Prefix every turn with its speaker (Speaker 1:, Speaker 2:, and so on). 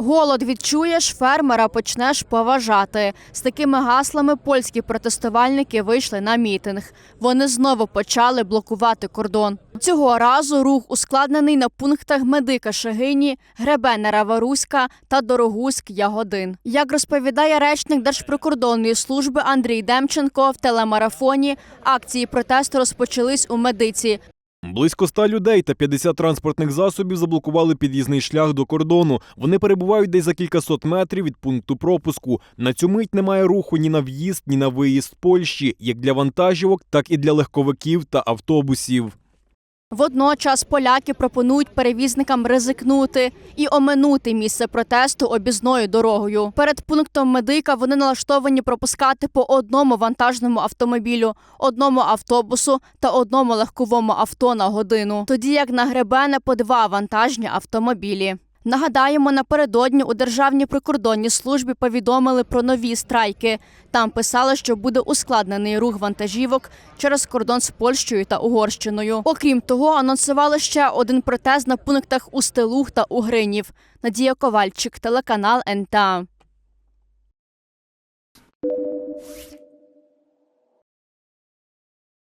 Speaker 1: Голод відчуєш, фермера почнеш поважати. З такими гаслами польські протестувальники вийшли на мітинг. Вони знову почали блокувати кордон. Цього разу рух ускладнений на пунктах Медика Шегині, Гребенера Варуська та Дорогуськ Ягодин. Як розповідає речник Держприкордонної служби Андрій Демченко в телемарафоні, акції протесту розпочались у медиці.
Speaker 2: Близько ста людей та 50 транспортних засобів заблокували під'їзний шлях до кордону. Вони перебувають десь за кількасот метрів від пункту пропуску. На цю мить немає руху ні на в'їзд, ні на виїзд Польщі, як для вантажівок, так і для легковиків та автобусів.
Speaker 1: Водночас поляки пропонують перевізникам ризикнути і оминути місце протесту обізною дорогою. Перед пунктом медика вони налаштовані пропускати по одному вантажному автомобілю, одному автобусу та одному легковому авто на годину. Тоді як на гребене по два вантажні автомобілі. Нагадаємо, напередодні у Державній прикордонній службі повідомили про нові страйки. Там писали, що буде ускладнений рух вантажівок через кордон з Польщею та Угорщиною. Окрім того, анонсували ще один протез на пунктах Устилух та Угринів. Надія Ковальчик, телеканал НТА.